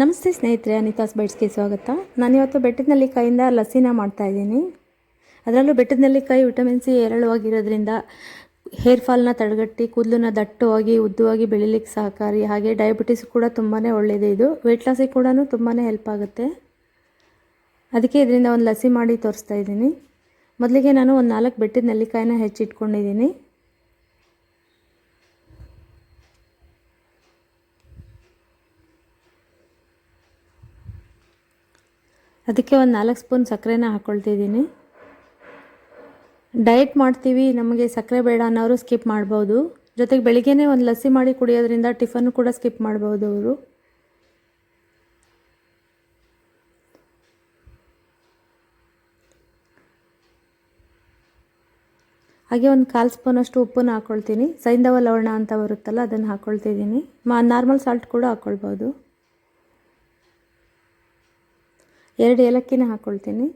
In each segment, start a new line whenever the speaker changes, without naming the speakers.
ನಮಸ್ತೆ ಸ್ನೇಹಿತರೆ, ಅನಿತಾಸ್ ಬೈಟ್ಸ್ಗೆ ಸ್ವಾಗತ. ನಾನು ಇವತ್ತು ಬೆಟ್ಟದ ನೆಲ್ಲಿಕಾಯಿಂದ ಲಸ್ಸಿನ ಮಾಡ್ತಾಯಿದ್ದೀನಿ ಅದರಲ್ಲೂ ಬೆಟ್ಟದ ನೆಲ್ಲಿಕಾಯಿ ವಿಟಮಿನ್ ಸಿ ಹೇರಳವಾಗಿರೋದ್ರಿಂದ ಹೇರ್ ಫಾಲ್ನ ತಡೆಗಟ್ಟಿ, ಕೂದಲನ್ನ ದಟ್ಟವಾಗಿ, ಉದ್ದವಾಗಿ ಬೆಳಿಲಿಕ್ಕೆ ಸಹಕಾರಿ, ಹಾಗೆ ಡಯಾಬಿಟಿಸ್ ಕೂಡ ತುಂಬಾ ಒಳ್ಳೆಯದೇ ಇದು. ವೆಯ್ಟ್ ಲಾಸಿಗೆ ಕೂಡ ತುಂಬಾ ಹೆಲ್ಪ್ ಆಗುತ್ತೆ. ಅದಕ್ಕೆ ಇದರಿಂದ ಒಂದು ಲಸ್ಸಿ ಮಾಡಿ ತೋರಿಸ್ತಾ ಇದ್ದೀನಿ. ಮೊದಲಿಗೆ ನಾನು ಒಂದು ನಾಲ್ಕು ಬೆಟ್ಟದ ನೆಲ್ಲಿಕಾಯಿನ ಹೆಚ್ಚಿಟ್ಕೊಂಡಿದ್ದೀನಿ. ಅದಕ್ಕೆ ಒಂದು ನಾಲ್ಕು ಸ್ಪೂನ್ ಸಕ್ಕರೆನ ಹಾಕ್ಕೊಳ್ತಿದ್ದೀನಿ ಡಯಟ್ ಮಾಡ್ತೀವಿ, ನಮಗೆ ಸಕ್ಕರೆ ಬೇಡ ಅನ್ನೋರು ಸ್ಕಿಪ್ ಮಾಡ್ಬೋದು. ಜೊತೆಗೆ ಬೆಳಿಗ್ಗೆನೇ ಒಂದು ಲಸ್ಸಿ ಮಾಡಿ ಕುಡಿಯೋದ್ರಿಂದ ಟಿಫನ್ ಕೂಡ ಸ್ಕಿಪ್ ಮಾಡ್ಬೋದು ಅವರು. ಹಾಗೆ ಒಂದು ಕಾಲು ಸ್ಪೂನಷ್ಟು ಉಪ್ಪನ್ನು ಹಾಕ್ಕೊಳ್ತೀನಿ ಸೈಂಧವ ಲವಣ ಅಂತ ಬರುತ್ತಲ್ಲ, ಅದನ್ನು ಹಾಕ್ಕೊಳ್ತಿದ್ದೀನಿ ಮಾ, ನಾರ್ಮಲ್ ಸಾಲ್ಟ್ ಕೂಡ ಹಾಕ್ಕೊಳ್ಬೋದು ಎರಡು ಏಲಕ್ಕಿನ ಹಾಕ್ಕೊಳ್ತೀನಿ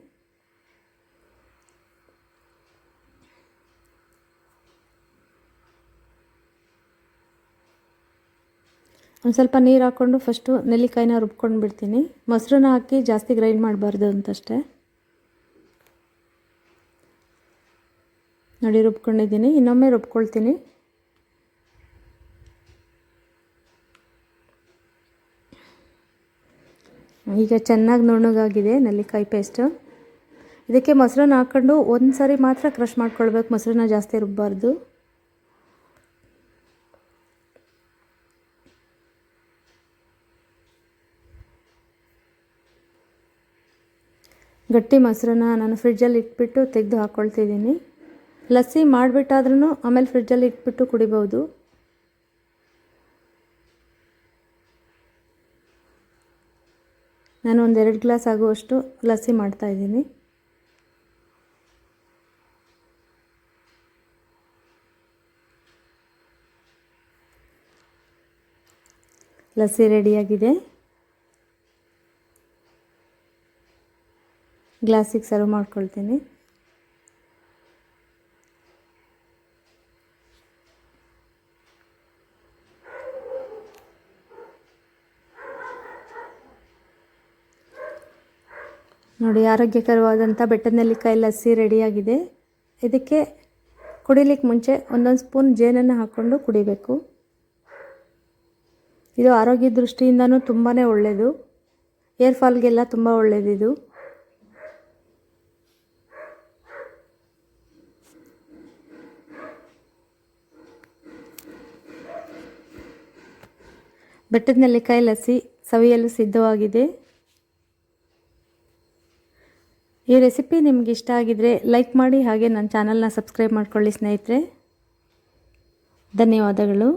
ಒಂದು ಸ್ವಲ್ಪ ನೀರು ಹಾಕ್ಕೊಂಡು ಫಸ್ಟು ನೆಲ್ಲಿಕಾಯಿನ ರುಬ್ಕೊಂಡು ಬಿಡ್ತೀನಿ. ಮೊಸರನ್ನ ಹಾಕಿ ಜಾಸ್ತಿ ಗ್ರೈಂಡ್ ಮಾಡಬಾರ್ದು ಅಂತಷ್ಟೇ. ನೋಡಿ, ರುಬ್ಕೊಂಡಿದ್ದೀನಿ. ಇನ್ನೊಮ್ಮೆ ರುಬ್ಕೊಳ್ತೀನಿ. ಈಗ ಚೆನ್ನಾಗಿ ನುಣ್ಣಗಾಗಿದೆ ನೆಲ್ಲಿಕಾಯಿ ಪೇಸ್ಟು ಇದಕ್ಕೆ ಮೊಸರನ್ನ ಹಾಕ್ಕೊಂಡು ಒಂದು ಸಾರಿ ಮಾತ್ರ ಕ್ರಷ್ ಮಾಡ್ಕೊಳ್ಬೇಕು, ಮೊಸರನ್ನ ಜಾಸ್ತಿ ರುಬ್ಬಾರ್ದು. ಗಟ್ಟಿ ಮೊಸರನ್ನ ನಾನು ಫ್ರಿಡ್ಜಲ್ಲಿ ಇಟ್ಬಿಟ್ಟು ತೆಗೆದು ಹಾಕ್ಕೊಳ್ತಿದ್ದೀನಿ ಲಸ್ಸಿ ಮಾಡಿಬಿಟ್ಟಾದ್ರೂ ಆಮೇಲೆ ಫ್ರಿಡ್ಜಲ್ಲಿ ಇಟ್ಬಿಟ್ಟು ಕುಡಿಬೋದು. ನಾನು ಒಂದೆರಡು ಗ್ಲಾಸ್ ಆಗುವಷ್ಟು ಲಸ್ಸಿ ಮಾಡ್ತಾಯಿದ್ದೀನಿ ಲಸ್ಸಿ ರೆಡಿಯಾಗಿದೆ. ಗ್ಲಾಸಿಗೆ ಸರ್ವ್ ಮಾಡ್ಕೊಳ್ತೀನಿ. ನೋಡಿ ಆರೋಗ್ಯಕರವಾದಂಥ ಬೆಟ್ಟದ ನೆಲ್ಲಿಕಾಯಿ ಲಸ್ಸಿ ರೆಡಿಯಾಗಿದೆ. ಇದಕ್ಕೆ ಕುಡಿಲಿಕ್ಕೆ ಮುಂಚೆ ಒಂದೊಂದು ಸ್ಪೂನ್ ಜೇನನ್ನು ಹಾಕ್ಕೊಂಡು ಕುಡಿಬೇಕು. ಇದು ಆರೋಗ್ಯ ದೃಷ್ಟಿಯಿಂದನೂ ತುಂಬಾ ಒಳ್ಳೆಯದು ಏರ್ ಫಾಲ್ಗೆಲ್ಲ ತುಂಬ ಒಳ್ಳೆಯದಿದು ಬೆಟ್ಟದ ನೆಲ್ಲಿಕಾಯಿ ಲಸ್ಸಿ ಸವಿಯಲು ಸಿದ್ಧವಾಗಿದೆ. ಈ ರೆಸಿಪಿ ನಿಮ್ಗೆ ಇಷ್ಟ ಆಗಿದರೆ ಲೈಕ್ ಮಾಡಿ ಹಾಗೆ ನನ್ನ ಚಾನಲ್ನ ಸಬ್ಸ್ಕ್ರೈಬ್ ಮಾಡ್ಕೊಳ್ಳಿ ಸ್ನೇಹಿತರೆ. ಧನ್ಯವಾದಗಳು.